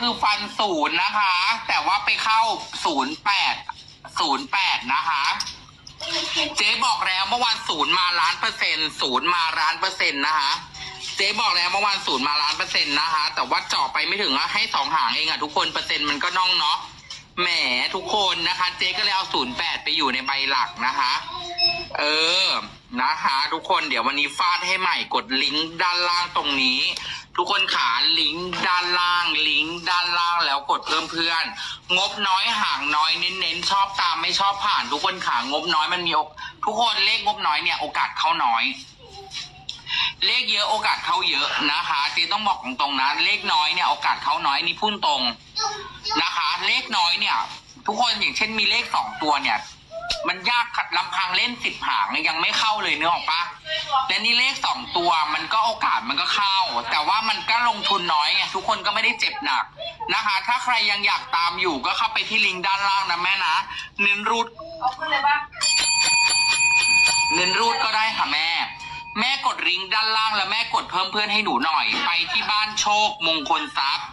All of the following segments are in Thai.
คือฟันศูนย์นะคะ แต่ว่าไปเข้าศูนย์แปดศูนย์แปดนะคะ เจ๊บอกแล้วเมื่อวานศูนย์มาล้านเปอร์เซ็นต์ศูนย์มาล้านเปอร์เซ็นต์นะคะเจ๊บอกแล้วเมื่อวานศูนย์มาล้านเปอร์เซ็นต์นะคะ แต่ว่าเจาะไปไม่ถึงอะให้สองหางเองอะทุกคนเปอร์เซ็นต์มันก็น่องเนาะแหมทุกคนนะคะ เจ๊ก็เลยเอาศูนย์แปดไปอยู่ในใบหลักนะคะ เออนะคะ ทุกคนเดี๋ยววันนี้ฟาดให้ใหม่กดลิงก์ด้านล่างตรงนี้ ทุกคนขาลิงก์ด้านล่างลิงก์ด้านล่างแล้วกดเพิ่มเพื่อน งบน้อยห่างน้อยเน้นๆชอบตามไม่ชอบผ่าน ทุกคนขางบน้อยมันมีโอกทุกคนเลขงบน้อยเนี่ยโอกาสเข้าน้อย เลขเยอะโอกาสเข้าเยอะนะคะเจต้องบอกตรงๆนะเลขน้อยเนี่ยโอกาสเข้าน้อยนี่พูดตรงนะคะ เลขน้อยเนี่ย ทุกคนอย่างเช่นมีเลขสองตัวเนี่ยมันยากลำพังเล่นสิบหางยยังไม่เข้าเลยเนื้อออกปะและนี่เลขสองตัวมันก็โอกาสมันก็เข้า แต่ว่ามันก็ลงทุนน้อยไงทุกคนก็ไม่ได้เจ็บหนักนะคะ ถ้าใครยังอยากตามอยู่ก็เข้าไปที่ลิงก์ด้านล่างนะแม่นะเน้นรูดเอาขึ้นเลยปะเงินรูดก็ได้ค่ะแม่ แม่กดลิงก์ด้านล่างแล้วแม่กดเพิ่มเพื่อนให้หนูหน่อย ไปที่บ้านโชคมงคลทรัพย์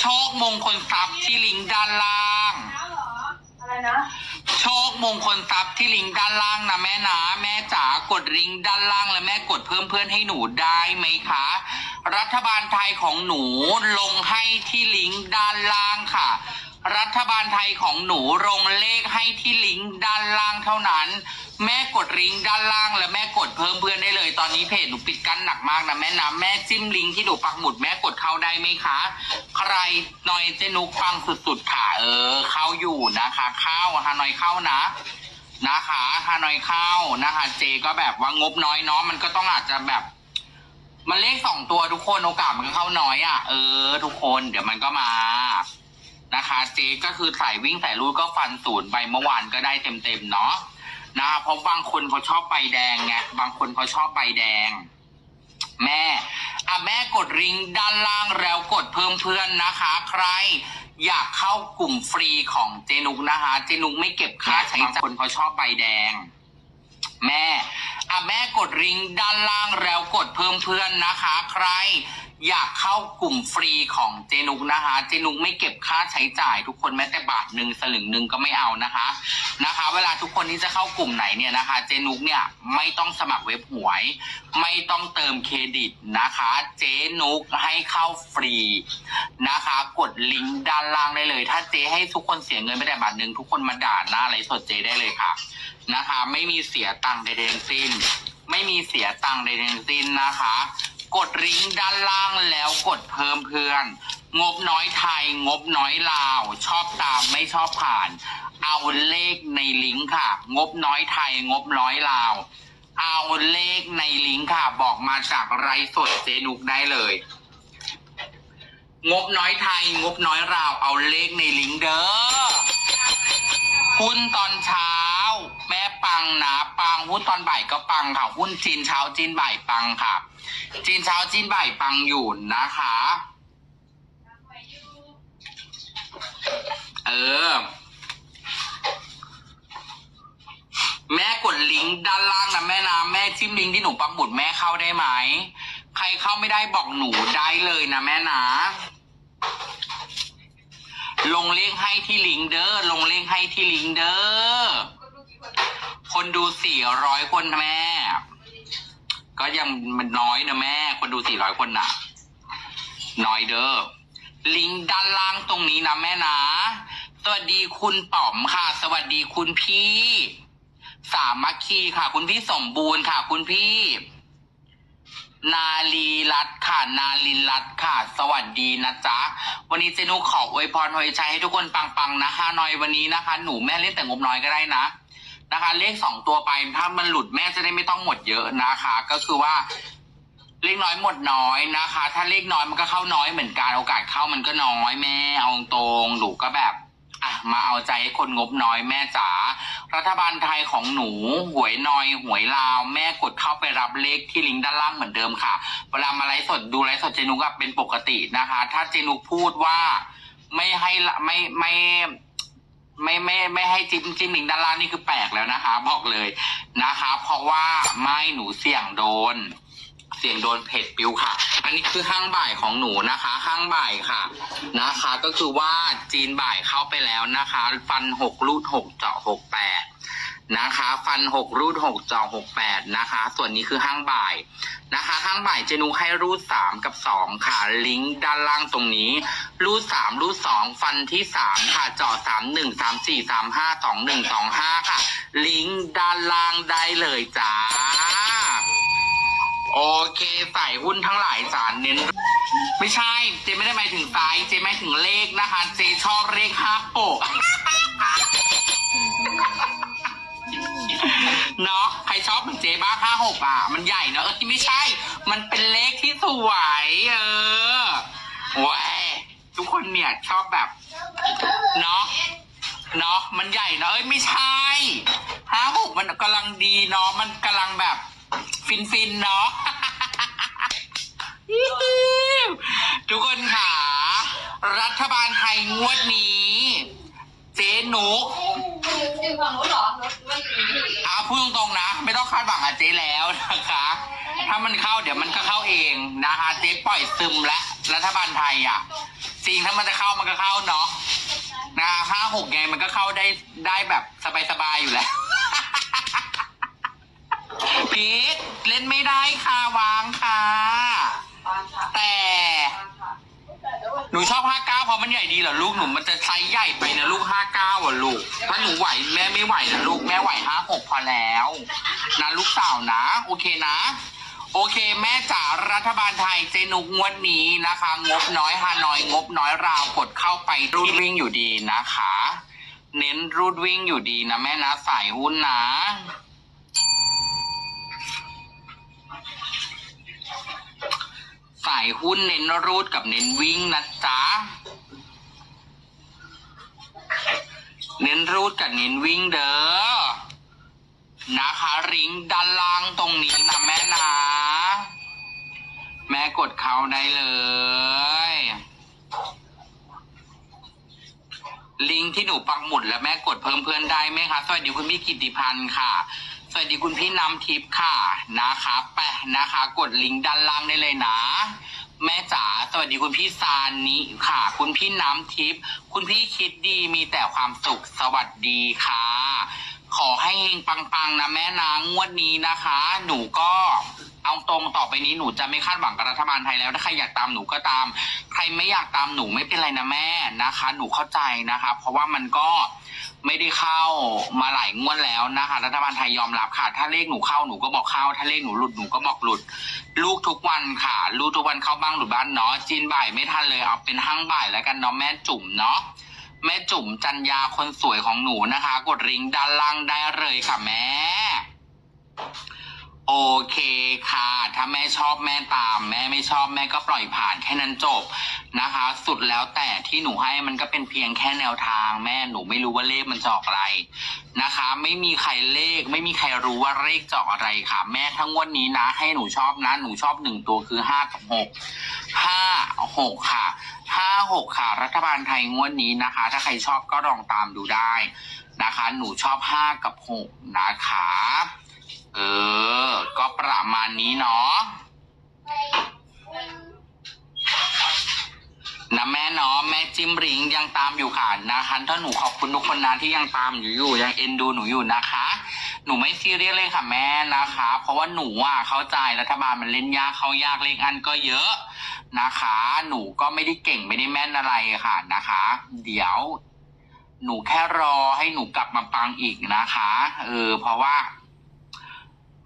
โชคมงคลทรัพย์ที่ลิงก์ด้านล่าง อะไรนะ โชคมงคลทรัพย์ที่ลิงก์ด้านล่างนะแม่นะแม่จ๋ากดลิงก์ด้านล่าง และแม่กดเพิ่มเพื่อนให้หนูได้ไหมคะ รัฐบาลไทยของหนูลงให้ที่ลิงก์ด้านล่างค่ะ รัฐบาลไทยของหนูลงเลขให้ที่ลิงก์ด้านล่างเท่านั้น แม่กดลิงก์ด้านล่างแล้วแม่กดเพิ่มเพื่อนได้เลย ตอนนี้เพจหนูปิดกั้นหนักมากนะแม่นะแม่จิ้มลิงก์ที่หนูปักหมุดแม่กดเข้าได้ไหมคะ ใครหน่อยเจนุกฟังสุดๆค่ะ เออ เข้าอยู่นะคะเข้าฮานอยเข้านะนะคะฮานอยเข้านะคะ เจก็แบบว่างบน้อยเนาะมันก็ต้องอาจจะแบบ มันเลขสองตัวทุกคนโอกาสมันก็เข้าน้อยอะ่ะ เออ ทุกคนเดี๋ยวมันก็มานะคะ เจก็คือใส่วิ่งใส่รูดก็ฟันศูนย์ไปเมื่อวานก็ได้เต็มๆเนาะ นะคะเพราะบางคนเขาชอบใบแดงไงบางคนเขาชอบใบแดง แม่อะแม่กดริงด้านล่างแล้วกดเพิ่มเพื่อนนะคะ ใคร อยากเข้ากลุ่มฟรีของเจนุกนะคะ เจนุกไม่เก็บค่าใช้จ่ายคนเขาชอบใบแดง แม่อะแม่กดริงด้านล่างแล้วกดเพิ่มเพื่อนนะคะ ใคร อยากเข้ากลุ่มฟรีของเจนุกนะคะ เจนุกไม่เก็บค่าใช้จ่ายทุกคนแม้แต่บาทหนึ่งสลึงหนึ่งก็ไม่เอานะคะนะคะ เวลาทุกคนที่จะเข้ากลุ่มไหนเนี่ยนะคะ เจนุกเนี่ยไม่ต้องสมัครเว็บหวย ไม่ต้องเติมเครดิตนะคะ เจนุกให้เข้าฟรีนะคะ กดลิงก์ด้านล่างได้เลย ถ้าเจให้ทุกคนเสียเงินไม่ได้บาทหนึ่งทุกคนมาด่าหน้าไลสดเจได้เลยค่ะนะคะ ไม่มีเสียตังค์ใดๆทั้งสิ้น ไม่มีเสียตังค์ใดๆทั้งสิ้นนะคะ กดลิงก์ด้านล่างแล้วกดเพิ่มเพื่อน งบน้อยไทย งบน้อยลาว ชอบตามไม่ชอบผ่าน เอาเลขในลิงก์ค่ะ งบน้อยไทย งบน้อยลาว เอาเลขในลิงก์ค่ะ บอกมาจากไรสดเจนุกได้เลย งบน้อยไทย งบน้อยลาว เอาเลขในลิงก์เด้อหุ้นตอนเช้า แม่ปังนะปังหุ้นตอนบ่ายก็ปังค่ะหุ้นจีนเช้าจีนบ่ายปังค่ะ จีนเช้าจีนบ่ายปังอยู่นะคะ เออ แม่กดลิงก์ด้านล่างนะแม่นะแม่จิ้มลิงก์ที่หนูปักบุดแม่เข้าได้ไหม ใครเข้าไม่ได้บอกหนูได้เลยนะแม่นะ ลงเลขให้ที่ลิงก์เด้อลงเลขให้ที่ลิงก์เด้อคนดูสี่ร้อยคนแม่ ก็ยังมันน้อยนะแม่ คนดูสี่ร้อยคนนะน้อยเด้อลิงก์ด้านล่างตรงนี้นะแม่นะ สวัสดีคุณป๋อมค่ะ สวัสดีคุณพี่ สามัคคีค่ะ คุณพี่สมบูรณ์ค่ะ คุณพี่ นาลีรัตค่ะ นาลินรัตค่ะ สวัสดีนะจ๊ะ วันนี้เจนุขออวยพรอวยใจให้ทุกคนปังๆนะคะน่อยวันนี้นะคะ หนูแม่เล่นแต่งบน้อยก็ได้นะ นะคะ เลขสองตัวไปถ้ามันหลุดแม่จะได้ไม่ต้องหมดเยอะนะคะ ก็คือว่าเลขน้อยหมดน้อยนะคะ ถ้าเลขน้อยมันก็เข้าน้อยเหมือนกันโอกาสเข้ามันก็น้อยแม่เอาตรงหนูก็แบบอะมาเอาใจให้คนงบน้อยแม่จ๋ารัฐบาลไทยของหนูหวยน้อยหวยลาว แม่กดเข้าไปรับเลขที่ลิงก์ด้านล่างเหมือนเดิมค่ะ เวลามาไลฟ์สดดูไลฟ์สดเจนุกอะเป็นปกตินะคะ ถ้าเจนุกพูดว่าไม่ให้ไม่ไม่ ไม่ไม่ไม่ให้จิ้มจิ้มลิงก์ด้านล่างนี่คือแปลกแล้วนะคะ บอกเลยนะคะ เพราะว่าไม่หนูเสี่ยงโดน เสี่ยงโดนเผ็ดปิวค่ะ อันนี้คือห้างบ่ายของหนูนะคะห้างบ่ายค่ะนะคะ ก็คือว่าจีนบ่ายเข้าไปแล้วนะคะ ฟันหกรูดหกเจาะหกแปดนะคะ ฟันหกรูดหกเจาะหกแปดนะคะ ส่วนนี้คือห้างบ่าย นะคะห้างบ่ายเจนุให้รูดสามกับสองค่ะ ลิงก์ด้านล่างตรงนี้ รูดสามรูดสองฟันที่สามค่ะเจาะสามหนึ่งสามสี่สามห้าสองหนึ่งสองห้าค่ะ ลิงก์ด้านล่างได้เลยจ้า โอเคใส่หุ้นทั้งหลายสารเน้น ไม่ใช่เจไม่ได้หมายถึงไซส์เจหมายถึงเลขนะคะ เจชอบเลขห้าโปะ เนาะใครชอบเหมือนเจ๊บ้าห้าหกอะ มันใหญ่เนอะเออไม่ใช่ มันเป็นเลขที่สวยเออว้ยทุกคนเนี่ยชอบแบบเนาะเนาะมันใหญ่เนอะเอ้ยไม่ใช่ห้าหกมันกำลังดีเนาะมันกำลังแบบ ฟินฟินๆเนาะทุกคนค่ะ รัฐบาลไทยงวดนี้ เจ๊นุกอยู่ฝั่งนู้นเหรอ พูดตรงๆนะ ไม่ต้องคาดหวังกับเจ๊แล้วนะคะ ถ้ามันเข้าเดี๋ยวมันก็เข้าเองนะคะเจ๊ปล่อยซึมแล้วรัฐบาลไทยอะจริงถ้ามันจะเข้ามันก็เข้าเนาะนะห้าหกไงมันก็เข้าได้ได้แบบสบายๆอยู่แล้วพีทเล่นไม่ได้ค่ะวางค่ะแต่ บางค่ะแต่เดี๋ยว หนูชอบห้าเก้าเพราะมันใหญ่ดีเหรอลูกหนูมันจะไซส์ใหญ่ไปนะลูกห้าเก้าอะลูก ถ้าหนูไหวแม่ไม่ไหวนะลูกแม่ไหวห้าหกพอแล้วนะลูกสาวนะ โอเคนะ โอเค แม่จ๋ารัฐบาลไทยเจนุกงวดนี้นะคะ งบน้อยฮานอย งบน้อยราวกดเข้าไปรูดวิ่งอยู่ดีนะคะ เน้นรูดวิ่งอยู่ดีนะแม่นะสายหุ้นนะ สายหุ้นเน้นรูดกับเน้นวิ่งนะจ๊ะ เน้นรูดกับเน้นวิ่งเด้อ นะคะริงด้านล่างตรงนี้นะแม่นะ แม่กดเขาได้เลย ลิงก์ที่หนูปักหมุดแล้วแม่กดเพิ่มเพื่อนได้ไหมคะ สวัสดีคุณพี่กิติพันธ์ค่ะ สวัสดีคุณพี่น้ำทิพย์ค่ะนะคะแปนะคะ กดลิงก์ด้านล่างได้เลยนะ แม่จ๋าสวัสดีคุณพี่ซานิค่ะ คุณพี่น้ำทิพย์คุณพี่คิดดีมีแต่ความสุขสวัสดีค่ะ ขอให้เฮงปังๆนะแม่นางงวดนี้นะคะ หนูก็เอาตรงต่อไปนี้หนูจะไม่คาดหวังกับรัฐบาลไทยแล้วถ้าใครอยากตามหนูก็ตาม ใครไม่อยากตามหนูไม่เป็นไรนะแม่นะคะ หนูเข้าใจนะคะ เพราะว่ามันก็ ไม่ได้เข้ามาหลายงวดแล้วนะคะ รัฐบาลไทยยอมรับค่ะ ถ้าเลขหนูเข้าหนูก็บอกเข้า ถ้าเลขหนูหลุดหนูก็บอกหลุด ลูกทุกวันค่ะ ลูกทุกวันเข้าบ้างหลุดบ้านเนาะจีนบ่ายไม่ทันเลยเอาเป็นห้างบ่ายแล้วกันเนาะแม่จุ๋มเนาะแม่จุ๋มจันยาคนสวยของหนูนะคะ กดริงด้านล่างได้เลยค่ะแม่ โอเคค่ะ ถ้าแม่ชอบแม่ตาม แม่ไม่ชอบแม่ก็ปล่อยผ่านแค่นั้นจบนะคะ สุดแล้วแต่ที่หนูให้มันก็เป็นเพียงแค่แนวทาง แม่หนูไม่รู้ว่าเลขมันจะออกอะไรนะคะ ไม่มีใครเลข ไม่มีใครรู้ว่าเลขจะออกอะไรค่ะ แม่ทั้งวันนี้นะ ให้หนูชอบนะ หนูชอบหนึ่งตัวคือห้ากับหกห้าหกค่ะห้าหกค่ะ รัฐบาลไทยงวดนี้นะคะ ถ้าใครชอบก็ลองตามดูได้นะคะ หนูชอบห้ากับหกนะคะ เออ ก็ประมาณนี้เนาะนะแม่เนาะแม่จิมริงยังตามอยู่ค่ะนะคะถ้าหนูขอบคุณทุกคนนะที่ยังตามอยู่อยู่ยังเอ็นดูหนูอยู่นะคะ หนูไม่ซีเรียสเลยค่ะแม่นะคะ เพราะว่าหนูอะเข้าใจรัฐบาลมันเล่นยากเข้ายากเลขอันก็เยอะนะคะ หนูก็ไม่ได้เก่งไม่ได้แม่นอะไรค่ะนะคะ เดี๋ยวหนูแค่รอให้หนูกลับมาปังอีกนะคะ เออ เพราะว่า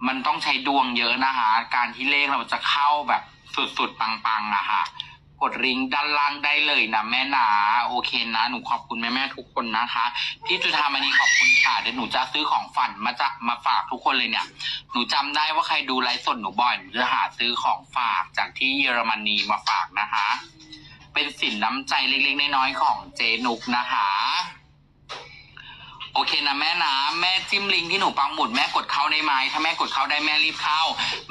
มันต้องใช้ดวงเยอะนะคะ การที่เลขเราจะเข้าแบบสุดๆปังๆอะค่ะ กดริงก์ด้านล่างได้เลยนะแม่นาโอเคนะ หนูขอบคุณแม่ๆทุกคนนะคะพี่จุธามณีขอบคุณค่ะเดี๋ยวหนูจะซื้อของฝันมาจะมาฝากทุกคนเลยเนี่ย หนูจำได้ว่าใครดูไลฟ์สดหนูบ่อยหนูจะหาซื้อของฝากจากที่เยอรมนีมาฝากนะคะ เป็นสินน้ำใจเล็กๆน้อยๆของเจนุกนะคะ เคนะแม่นะแม่จิ้มลิงก์ที่หนูปังหมุดแม่กดเข้าได้ไหมถ้าแม่กดเข้าได้แม่รีบเข้า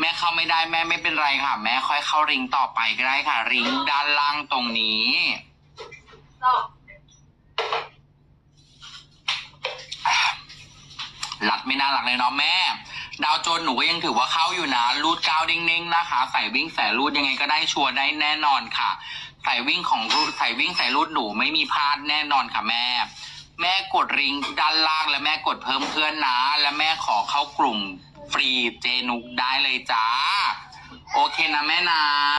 แม่เข้าไม่ได้แม่ไม่เป็นไรค่ะ แม่ค่อยเข้าริงก์ต่อไปก็ได้ค่ะริงก์ด้านล่างตรงนี้นอกรัดไม่น่ารักเลยเนาะแม่ ดาวโจนหนูก็ยังถือว่าเข้าอยู่นะ รูดก้าวเด้งๆนะคะ ใส่วิ่งใส่รูดยังไงก็ได้ชัวร์ได้แน่นอนค่ะ ใส่วิ่งของรูดใส่วิ่งใส่รูดหนูไม่มีพลาดแน่นอนค่ะแม่ แม่กดริงก์ด้านล่างและแม่กดเพิ่มเพื่อนนะ และแม่ขอเข้ากลุ่มฟรีเจนุกได้เลยจ้า โอเคนะแม่นะ